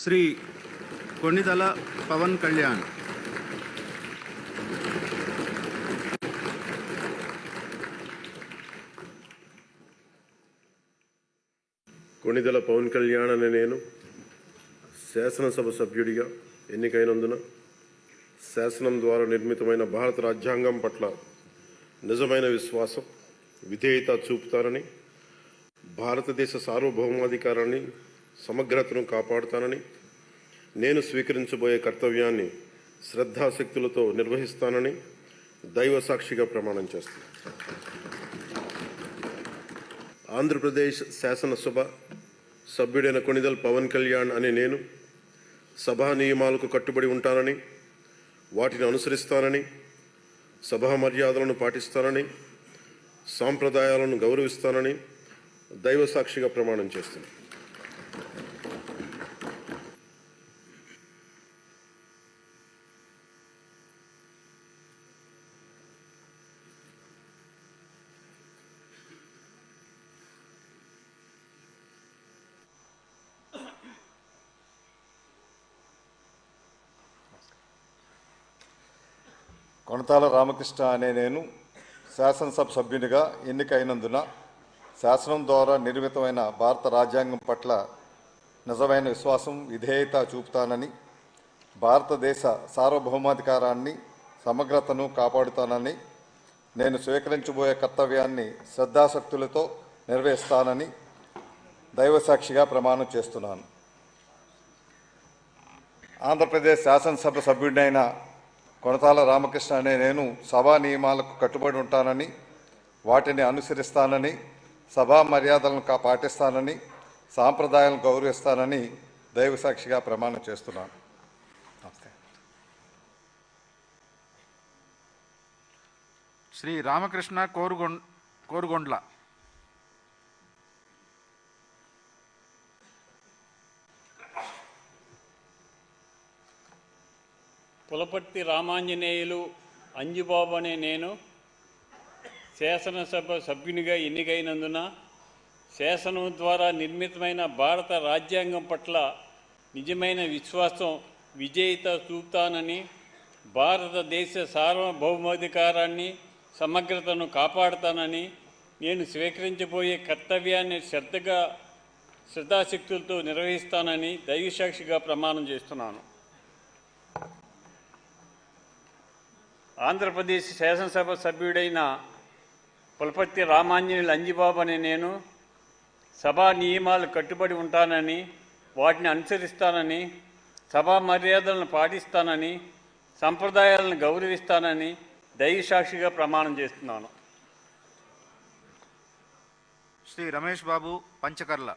శ్రీ కొన్నిదల పవన్ కళ్యాణ్. కొణిదల పవన్ కళ్యాణ్ అనే నేను శాసనసభ సభ్యుడిగా ఎన్నికైనందున శాసనం ద్వారా నిర్మితమైన భారత రాజ్యాంగం పట్ల నిజమైన విశ్వాసం విధేయత చూపుతారని భారతదేశ సార్వభౌమాధికారాన్ని సమగ్రతను కాపాడుతానని నేను స్వీకరించబోయే కర్తవ్యాన్ని శ్రద్ధాశక్తులతో నిర్వహిస్తానని దైవ సాక్షిగా ప్రమాణం చేస్తాను ఆంధ్రప్రదేశ్ శాసనసభ సభ్యుడైన కొణిదల్ పవన్ కళ్యాణ్ అనే నేను సభా నియమాలకు కట్టుబడి ఉంటానని వాటిని అనుసరిస్తానని సభా మర్యాదలను పాటిస్తానని సాంప్రదాయాలను గౌరవిస్తానని దైవ సాక్షిగా ప్రమాణం చేస్తున్నాను కొనతాల రామకృష్ణ అనే నేను శాసనసభ సభ్యునిగా ఎన్నికైనందున శాసనం ద్వారా నిర్మితమైన భారత రాజ్యాంగం పట్ల నిజమైన విశ్వాసం విధేయత చూపుతానని భారతదేశ సార్వభౌమాధికారాన్ని సమగ్రతను కాపాడుతానని నేను స్వీకరించబోయే కర్తవ్యాన్ని శ్రద్ధాశక్తులతో నెరవేరుస్తానని దైవసాక్షిగా ప్రమాణం చేస్తున్నాను. ఆంధ్రప్రదేశ్ శాసనసభ సభ్యుడినైన కొనతాల రామకృష్ణ అనే నేను సభా నియమాలకు కట్టుబడి ఉంటానని వాటిని అనుసరిస్తానని సభా మర్యాదలను కా పాటిస్తానని సాంప్రదాయాలను గౌరవిస్తానని దైవసాక్షిగా ప్రమాణం చేస్తున్నాను. నమస్తే. శ్రీ రామకృష్ణ కోరుగొం కోరుగొండ్ల. పులపర్తి రామాంజనేయులు అంజుబాబు అనే నేను శాసనసభ సభ్యునిగా ఎన్నికైనందున శాసనం ద్వారా నిర్మితమైన భారత రాజ్యాంగం పట్ల నిజమైన విశ్వాసం విజేత చూపుతానని భారతదేశ సార్వభౌమాధికారాన్ని సమగ్రతను కాపాడుతానని నేను స్వీకరించబోయే కర్తవ్యాన్ని శ్రద్ధగా శ్రద్ధాశక్తులతో నిర్వహిస్తానని దైవసాక్షిగా ప్రమాణం చేస్తున్నాను. ఆంధ్రప్రదేశ్ శాసనసభ సభ్యుడైన పులపర్తి రామాంజనేయులు లంజిబాబు అని నేను సభా నియమాలు కట్టుబడి ఉంటానని వాటిని అనుసరిస్తానని సభా మర్యాదలను పాటిస్తానని సంప్రదాయాలను గౌరవిస్తానని దైవసాక్షిగా ప్రమాణం చేస్తున్నాను. శ్రీ రమేష్ బాబు పంచకర్ల.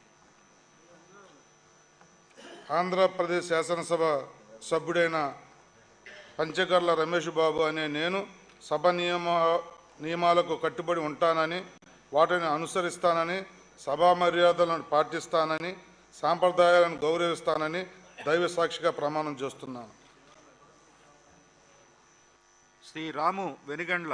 ఆంధ్రప్రదేశ్ శాసనసభ సభ్యుడైన పంచకర్ల రమేష్ బాబు అనే నేను సభ నియమ నియమాలకు కట్టుబడి ఉంటానని వాటిని అనుసరిస్తానని సభా మర్యాదలను పాటిస్తానని సాంప్రదాయాలను గౌరవిస్తానని దైవ సాక్షిగా ప్రమాణం చేస్తున్నాను. శ్రీరాము వెనుగండ్ల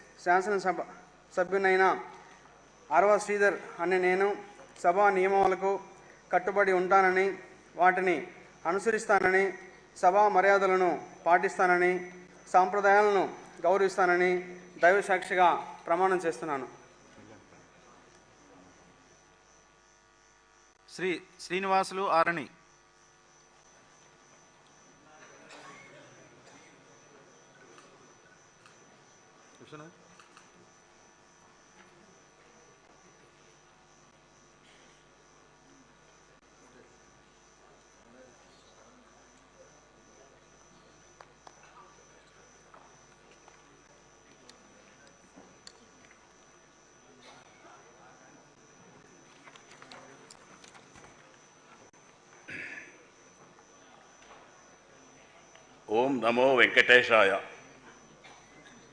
శాసనసభ సభ్యునైన ఆర్వ శ్రీధర్ అనే నేను సభా నియమాలకు కట్టుబడి ఉంటానని వాటిని అనుసరిస్తానని సభా మర్యాదలను పాటిస్తానని సాంప్రదాయాలను గౌరవిస్తానని దైవ సాక్షిగా ప్రమాణం చేస్తున్నాను. శ్రీ శ్రీనివాసులు ఆరణి. ఓం నమో వెంకటేశాయ.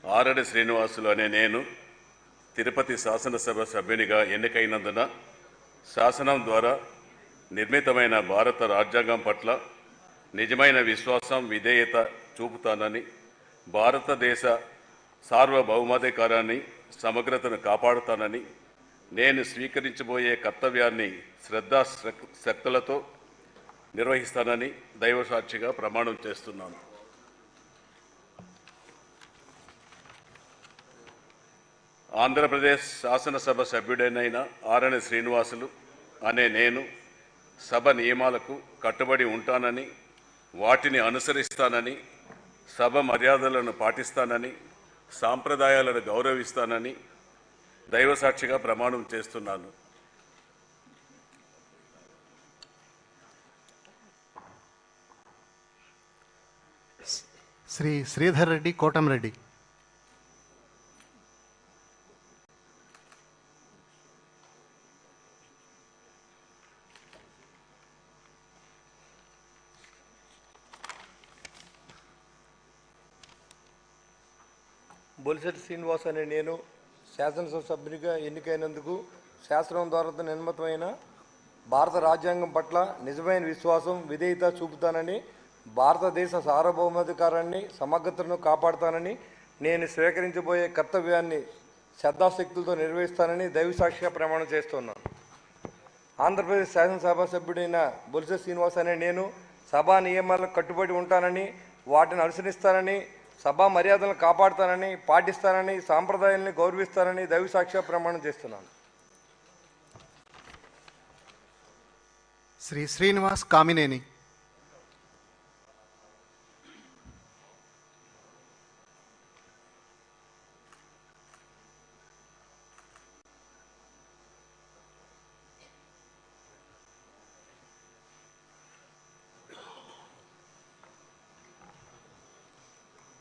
ఆరడి శ్రీనివాసులు అనే నేను తిరుపతి శాసనసభ సభ్యునిగా ఎన్నికైనందున శాసనం ద్వారా నిర్మితమైన భారత రాజ్యాంగం పట్ల నిజమైన విశ్వాసం విధేయత చూపుతానని భారతదేశ సార్వభౌమాధికారాన్ని సమగ్రతను కాపాడుతానని నేను స్వీకరించబోయే కర్తవ్యాన్ని శ్రద్ధా శక్తులతో నిర్వహిస్తానని దైవసాక్షిగా ప్రమాణం చేస్తున్నాను. ఆంధ్రప్రదేశ్ శాసనసభ సభ్యుడైన ఆరణి శ్రీనివాసులు అనే నేను సభ నియమాలకు కట్టుబడి ఉంటానని వాటిని అనుసరిస్తానని సభ మర్యాదలను పాటిస్తానని సాంప్రదాయాలను గౌరవిస్తానని దైవసాక్షిగా ప్రమాణం చేస్తున్నాను. శ్రీ శ్రీధర్ రెడ్డి కోటం రెడ్డి. బొలిశెట్టి శ్రీనివాస్ అనే నేను శాసనసభ సభ్యునిగా ఎన్నికైనందుకు శాసనం ద్వారా నిర్మితమైన భారత రాజ్యాంగం పట్ల నిజమైన విశ్వాసం విధేయత చూపుతానని భారతదేశ సార్వభౌమాధికారాన్ని సమగ్రతను కాపాడుతానని నేను స్వీకరించబోయే కర్తవ్యాన్ని శ్రద్ధాశక్తులతో నిర్వహిస్తానని దైవసాక్షిగా ప్రమాణం చేస్తున్నాను. ఆంధ్రప్రదేశ్ శాసనసభ సభ్యుడైన బొలిసె శ్రీనివాస్ అనే నేను సభా నియమాలకు కట్టుబడి ఉంటానని వాటిని అనుసరిస్తానని సభా మర్యాదలను కాపాడుతానని పాటిస్తానని సాంప్రదాయాలను గౌరవిస్తానని దైవసాక్షిగా ప్రమాణం చేస్తున్నాను. శ్రీ శ్రీనివాస్ కామినేని.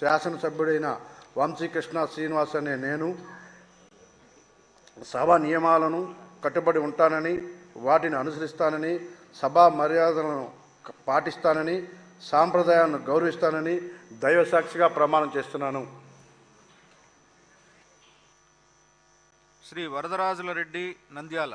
శాసనసభ్యుడైన వంశీకృష్ణ శ్రీనివాస్ అనే నేను సభ నియమాలను కట్టుబడి ఉంటానని వాటిని అనుసరిస్తానని సభా మర్యాదలను పాటిస్తానని సాంప్రదాయాలను గౌరవిస్తానని దైవ సాక్షిగా ప్రమాణం చేస్తున్నాను. శ్రీ వరదరాజుల రెడ్డి నంద్యాల.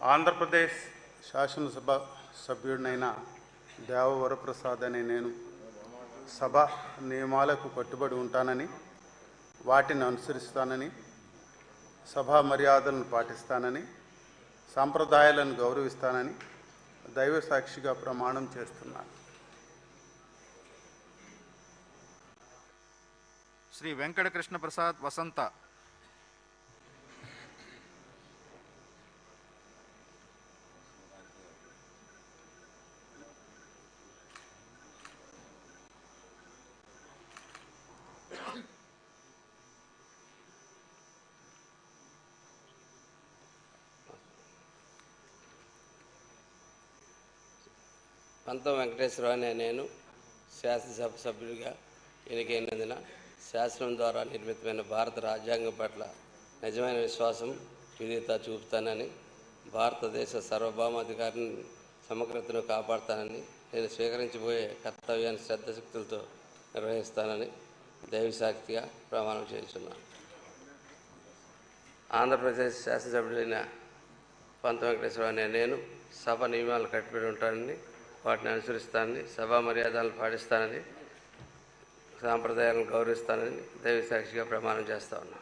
ఆంధ్రప్రదేశ్ శాసనసభ సభ్యుడినైన దేవవరప్రసాద్ అనే నేను సభ నియమాలకు కట్టుబడి ఉంటానని వాటిని అనుసరిస్తానని సభా మర్యాదలను పాటిస్తానని సాంప్రదాయాలను గౌరవిస్తానని దైవ సాక్షిగా ప్రమాణం చేస్తున్నాను. శ్రీ వెంకటకృష్ణ ప్రసాద్ వసంత పంతం వెంకటేశ్వరరావు అనే నేను శాసనసభ సభ్యుడిగా ఎన్నికైనందున శాసనం ద్వారా నిర్మితమైన భారత రాజ్యాంగం పట్ల నిజమైన విశ్వాసం విధేయత చూపుతానని భారతదేశ సార్వభౌమాధికారిని సమగ్రతను కాపాడుతానని నేను స్వీకరించబోయే కర్తవ్యాన్ని శ్రద్ధశక్తులతో నిర్వహిస్తానని దైవశాక్తిగా ప్రమాణం చేస్తున్నాను ఆంధ్రప్రదేశ్ శాసనసభ్యుడైన పంత వెంకటేశ్వర అనే నేను సభ నియమాలు కట్టుబడి ఉంటానని వాటిని అనుసరిస్తానని సభా మర్యాదలను పాటిస్తానని సాంప్రదాయాలను గౌరవిస్తానని దైవ సాక్షిగా ప్రమాణం చేస్తా ఉన్నా.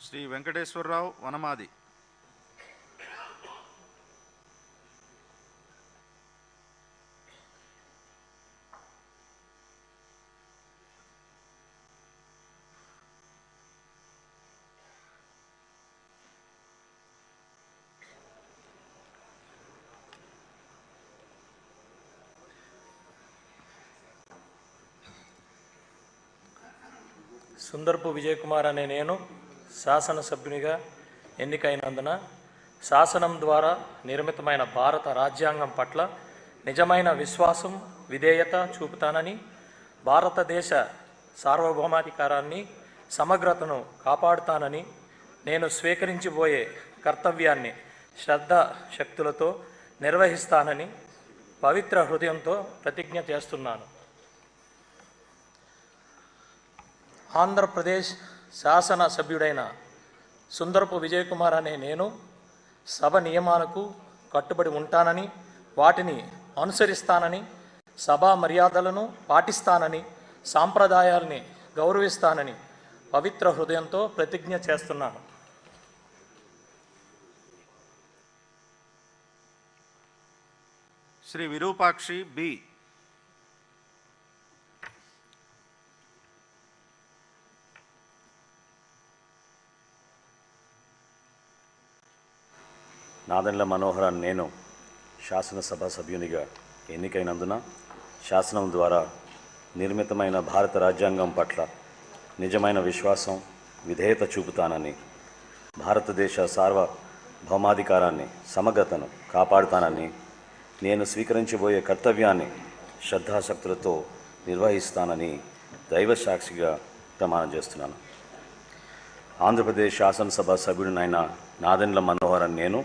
శ్రీ వెంకటేశ్వరరావు వనమాది. సుందర్పు విజయ్ కుమార్ అనే నేను శాసనసభ్యునిగా ఎన్నికైనందున శాసనం ద్వారా నిర్మితమైన భారత రాజ్యాంగం పట్ల నిజమైన విశ్వాసం విధేయత చూపుతానని భారతదేశ సార్వభౌమాధికారాన్ని సమగ్రతను కాపాడుతానని నేను స్వీకరించిపోయే కర్తవ్యాన్ని శ్రద్ధ శక్తులతో నిర్వహిస్తానని పవిత్ర హృదయంతో ప్రతిజ్ఞ చేస్తున్నాను. ఆంధ్రప్రదేశ్ శాసన సభ్యుడైన సుందరపు విజయ్ కుమార్ అనే నేను సభ నియమాలకు కట్టుబడి ఉంటానని వాటిని అనుసరిస్తానని సభా మర్యాదలను పాటిస్తానని సాంప్రదాయాల్ని గౌరవిస్తానని పవిత్ర హృదయంతో ప్రతిజ్ఞ చేస్తున్నాను. శ్రీ విరూపాక్షి బి. నాదెండ్ల మనోహరాన్ని నేను శాసనసభ సభ్యునిగా ఎన్నికైనందున శాసనం ద్వారా నిర్మితమైన భారత రాజ్యాంగం పట్ల నిజమైన విశ్వాసం విధేయత చూపుతానని భారతదేశ సార్వభౌమాధికారాన్ని సమగ్రతను కాపాడుతానని నేను స్వీకరించబోయే కర్తవ్యాన్ని శ్రద్ధాశక్తులతో నిర్వహిస్తానని దైవ సాక్షిగా ప్రమాణం చేస్తున్నాను. ఆంధ్రప్రదేశ్ శాసనసభ సభ్యుడినైన నాదెండ్ల మనోహరన్ నేను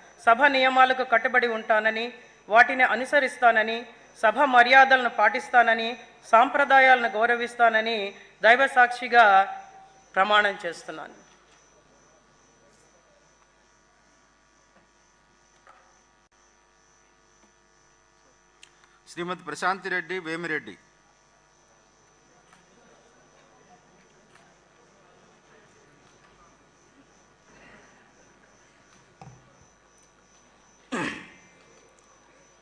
సభ నియమాలకు కట్టుబడి ఉంటానని వాటిని అనుసరిస్తానని సభ మర్యాదలను పాటిస్తానని సాంప్రదాయాలను గౌరవిస్తానని దైవ సాక్షిగా ప్రమాణం చేస్తున్నాను. శ్రీమతి ప్రశాంతి రెడ్డి వేమిరెడ్డి.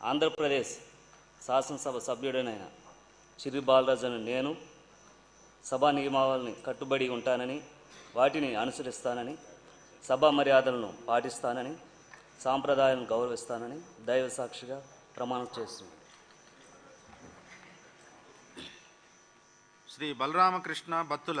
ఆంధ్రప్రదేశ్ శాసనసభ సభ్యుడనైన చిరి బాలరాజును నేను సభా నియమావళిని కట్టుబడి ఉంటానని వాటిని అనుసరిస్తానని సభా మర్యాదలను పాటిస్తానని సాంప్రదాయాలను గౌరవిస్తానని దైవ సాక్షిగా ప్రమాణం చేస్తున్నాను. శ్రీ బలరామకృష్ణ బత్తుల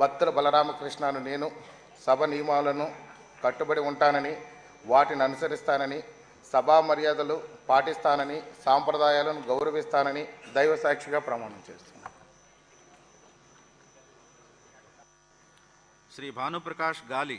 భక్తులు బలరామకృష్ణను నేను సభ నియమాలను కట్టుబడి ఉంటానని వాటిని అనుసరిస్తానని సభా మర్యాదలు పాటిస్తానని సాంప్రదాయాలను గౌరవిస్తానని దైవ సాక్షిగా ప్రమాణం చేస్తున్నాను. శ్రీ భానుప్రకాష్ గాలి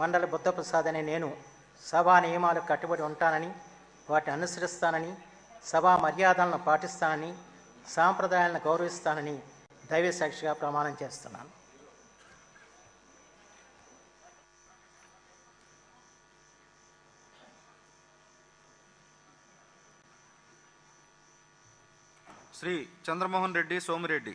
మండల బుద్ధప్రసాద్ అనే నేను సభా నియమాలకు కట్టుబడి ఉంటానని వాటిని అనుసరిస్తానని సభా మర్యాదలను పాటిస్తానని సాంప్రదాయాలను గౌరవిస్తానని దైవ సాక్షిగా ప్రమాణం చేస్తున్నాను. శ్రీ చంద్రమోహన్ రెడ్డి సోమిరెడ్డి.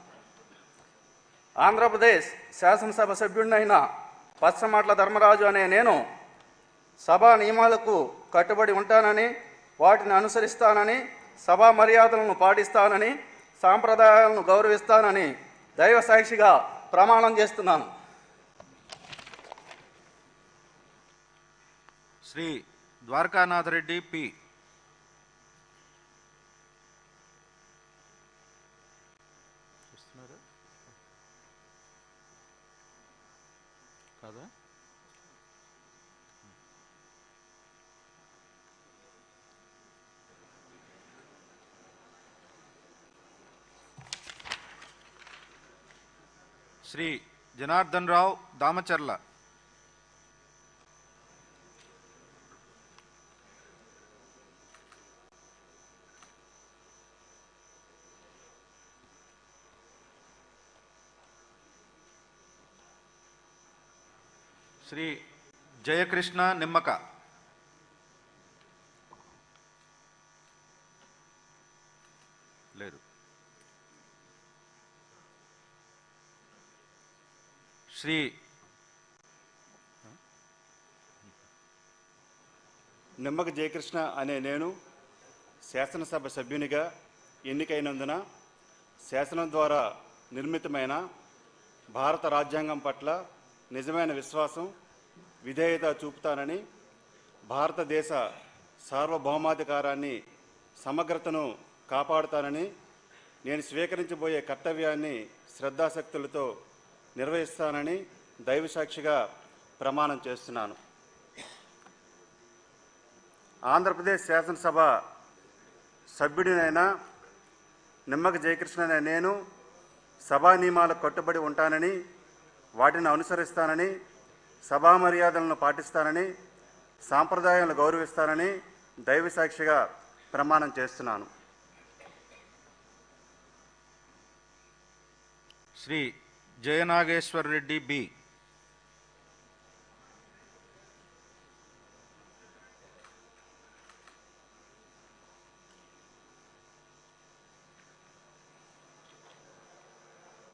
ఆంధ్రప్రదేశ్ శాసనసభ సభ్యుడినైన పచ్చమాట్ల ధర్మరాజు అనే నేను సభా నియమాలకు కట్టుబడి ఉంటానని వాటిని అనుసరిస్తానని సభా మర్యాదలను పాటిస్తానని సాంప్రదాయాలను గౌరవిస్తానని దైవ సాక్షిగా ప్రమాణం చేస్తున్నాను. శ్రీ ద్వారకానాథరెడ్డి పి. జనార్దన్ రావు దామచర్ల. శ్రీ జయకృష్ణ నిమ్మక. శ్రీ నిమ్మక జయకృష్ణ అనే నేను శాసనసభ సభ్యునిగా ఎన్నికైనందున శాసనం ద్వారా నిర్మితమైన భారత రాజ్యాంగం పట్ల నిజమైన విశ్వాసం విధేయత చూపుతానని భారతదేశ సార్వభౌమాధికారాన్ని సమగ్రతను కాపాడుతానని నేను స్వీకరించబోయే కర్తవ్యాన్ని శ్రద్ధాశక్తులతో నిర్వహిస్తానని దైవసాక్షిగా ప్రమాణం చేస్తున్నాను. ఆంధ్రప్రదేశ్ శాసనసభ సభ్యుడినైన నిమ్మక జయకృష్ణ నేను సభా నియమాలకు కట్టుబడి ఉంటానని వాటిని అనుసరిస్తానని సభా మర్యాదలను పాటిస్తానని సాంప్రదాయాలను గౌరవిస్తానని దైవ సాక్షిగా ప్రమాణం చేస్తున్నాను. శ్రీ జయనాగేశ్వర్ రెడ్డి బి.